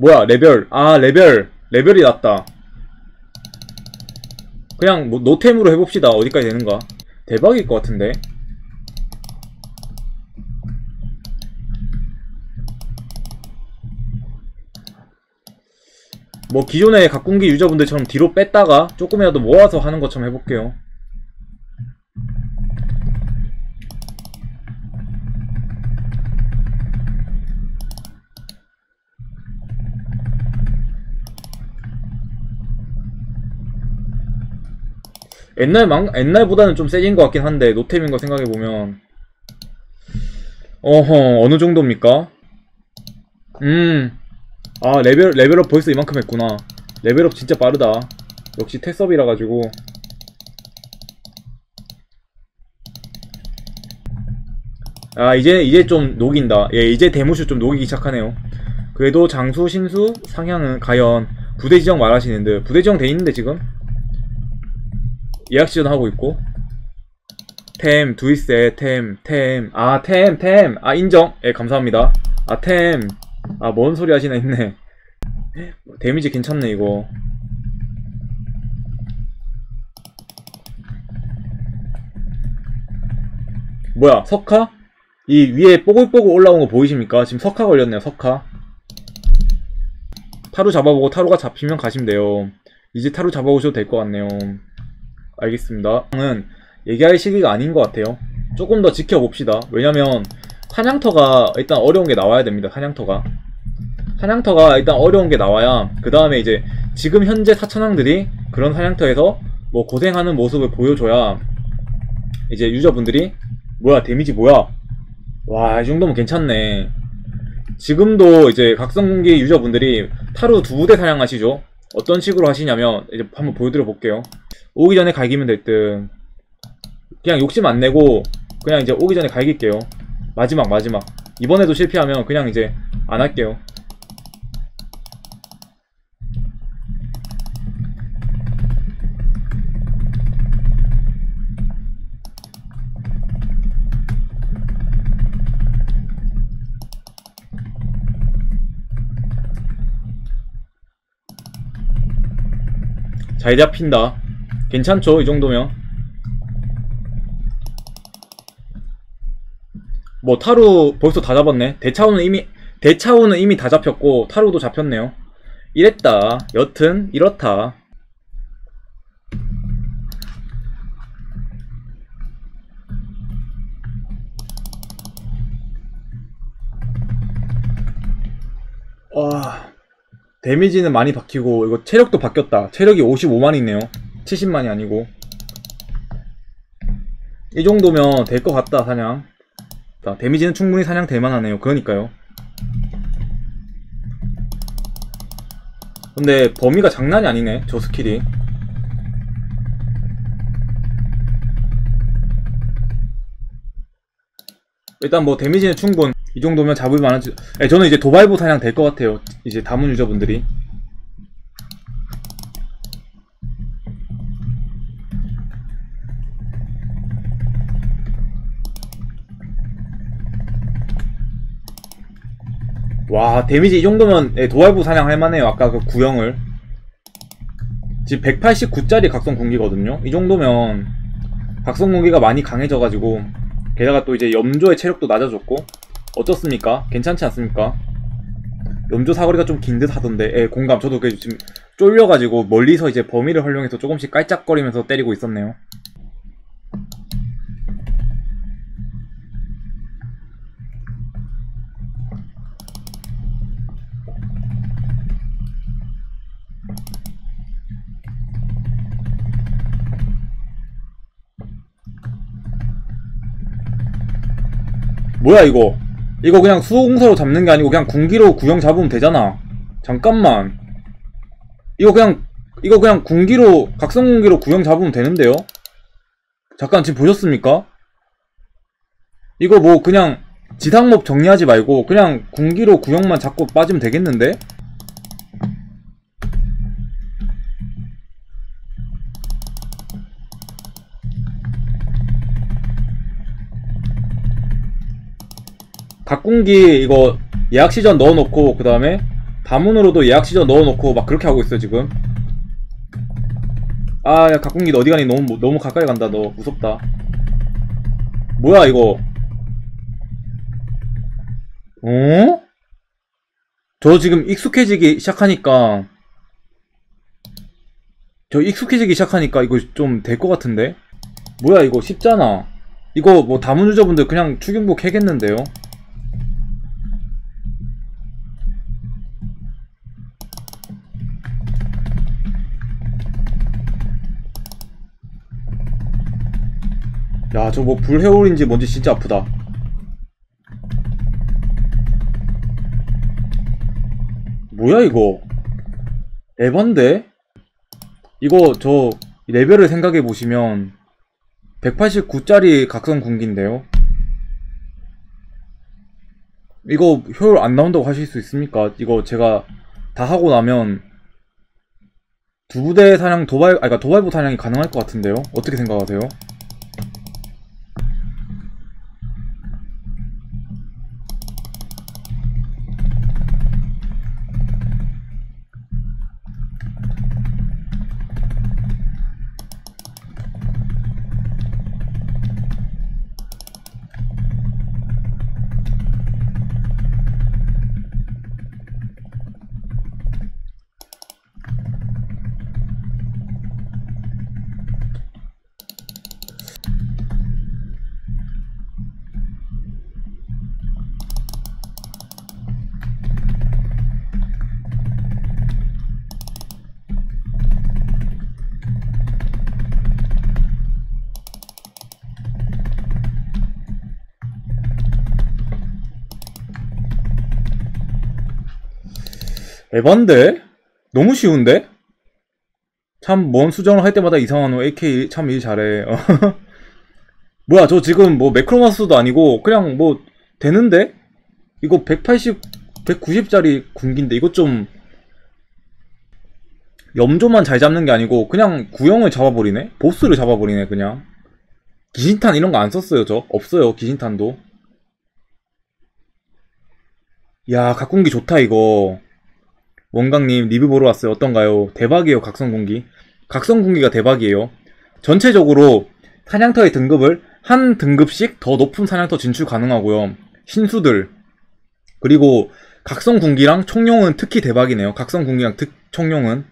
뭐야 레벨. 아 레벨. 레벨이 낮다. 그냥 뭐 노템으로 해봅시다. 어디까지 되는가. 대박일 것 같은데. 뭐 기존의 각군기 유저분들처럼 뒤로 뺐다가 조금이라도 모아서 하는 것처럼 해볼게요 옛날 망, 옛날보다는 좀 세진 것 같긴 한데 노템인 거 생각해 보면. 어허 어느 정도입니까? 음. 아 레벨 레벨업 벌써 이만큼 했구나. 레벨업 진짜 빠르다. 역시 테섭이라 가지고. 아 이제 이제 좀 녹인다. 예 이제 데모슈 좀 녹이기 시작하네요. 그래도 장수 신수 상향은 과연. 부대 지정 말하시는데 부대 지정 돼 있는데 지금 예약 지원하고 있고. 템 두이세 템 템 아 템 템 아 인정. 예 감사합니다. 아 템. 아 뭔 소리 하시나 했네. 데미지 괜찮네 이거. 뭐야 석화? 이 위에 뽀글뽀글 올라온 거 보이십니까? 지금 석화 걸렸네요 석화. 타루 잡아보고 타루가 잡히면 가시면 돼요. 이제 타루 잡아오셔도 될 것 같네요 알겠습니다. 은 얘기할 시기가 아닌 것 같아요. 조금 더 지켜봅시다. 왜냐면 사냥터가 일단 어려운 게 나와야 됩니다 사냥터가. 사냥터가 일단 어려운 게 나와야 그 다음에 이제 지금 현재 사천왕들이 그런 사냥터에서 뭐 고생하는 모습을 보여줘야 이제 유저분들이 뭐야 데미지 뭐야? 와 이 정도면 괜찮네. 지금도 이제 각성공기 유저분들이 타루 두 부대 사냥하시죠 어떤 식으로 하시냐면 이제 한번 보여드려 볼게요. 오기 전에 갈기면 될 듯. 그냥 욕심 안 내고 그냥 이제 오기 전에 갈길게요. 마지막 마지막. 이번에도 실패하면 그냥 이제 안 할게요 잘 잡힌다. 괜찮죠 이 정도면? 뭐 타루 벌써 다 잡았네. 대차우는 이미 대차우는 이미 다 잡혔고 타루도 잡혔네요. 이랬다. 여튼 이렇다. 와 데미지는 많이 바뀌고 이거 체력도 바뀌었다. 체력이 55만이네요. 70만이 아니고. 이 정도면 될 것 같다 사냥. 자, 데미지는 충분히 사냥 될만하네요. 그러니까요. 근데 범위가 장난이 아니네 저 스킬이. 일단 뭐 데미지는 충분 이 정도면 잡을 만하지 네, 저는 이제 도발부 사냥 될 것 같아요. 이제 다문 유저분들이. 와 데미지 이 정도면 예, 도발부 사냥 할만해요. 아까 그 구형을. 지금 189짜리 각성 공기거든요. 이 정도면 각성 공기가 많이 강해져가지고 게다가 또 이제 염조의 체력도 낮아졌고 어떻습니까? 괜찮지 않습니까? 염조 사거리가 좀 긴 듯 하던데 예, 공감 저도 그 지금 쫄려가지고 멀리서 이제 범위를 활용해서 조금씩 깔짝거리면서 때리고 있었네요 뭐야 이거 이거 그냥 수호공사로 잡는 게 아니고 그냥 군기로 구형 잡으면 되잖아 잠깐만 이거 그냥 이거 그냥 군기로 각성군기로 구형 잡으면 되는데요 잠깐 지금 보셨습니까? 이거 뭐 그냥 지상몹 정리하지 말고 그냥 군기로 구형만 잡고 빠지면 되겠는데? 각군기 이거 예약 시전 넣어놓고 그 다음에 다문으로도 예약 시저 넣어놓고 막 그렇게 하고 있어 지금. 아 야 각군기 너 어디 가니? 너무 너무 가까이 간다 너. 무섭다. 뭐야 이거? 어? 저 지금 익숙해지기 시작하니까 저 익숙해지기 시작하니까 이거 좀 될 것 같은데? 뭐야 이거 쉽잖아. 이거 뭐 다문 유저분들 그냥 추경복 해겠는데요 야, 저뭐 불해올인지 뭔지 진짜 아프다. 뭐야, 이거? 에반데? 이거, 저, 레벨을 생각해 보시면, 189짜리 각성 군기인데요? 이거 효율 안 나온다고 하실 수 있습니까? 이거 제가 다 하고 나면, 두 부대 사냥 도발, 아, 그니까 도발부 사냥이 가능할 것 같은데요? 어떻게 생각하세요? 에반데? 너무 쉬운데? 참, 뭔 수정을 할 때마다 이상한 호 AK 참 일 잘해. 어. 뭐야, 저 지금 뭐 매크로마스도 아니고, 그냥 뭐, 되는데? 이거 180, 190짜리 군기인데, 이거 좀, 염조만 잘 잡는 게 아니고, 그냥 구형을 잡아버리네? 보스를 잡아버리네, 그냥. 기신탄 이런 거 안 썼어요, 저. 없어요, 기신탄도. 야, 각군기 좋다, 이거. 원강님 리뷰 보러 왔어요. 어떤가요? 대박이에요, 각성공기. 각성공기가 대박이에요. 전체적으로 사냥터의 등급을 한 등급씩 더 높은 사냥터 진출 가능하고요. 신수들. 그리고 각성궁기랑 총룡은 특히 대박이네요. 각성궁기랑 특, 총룡은.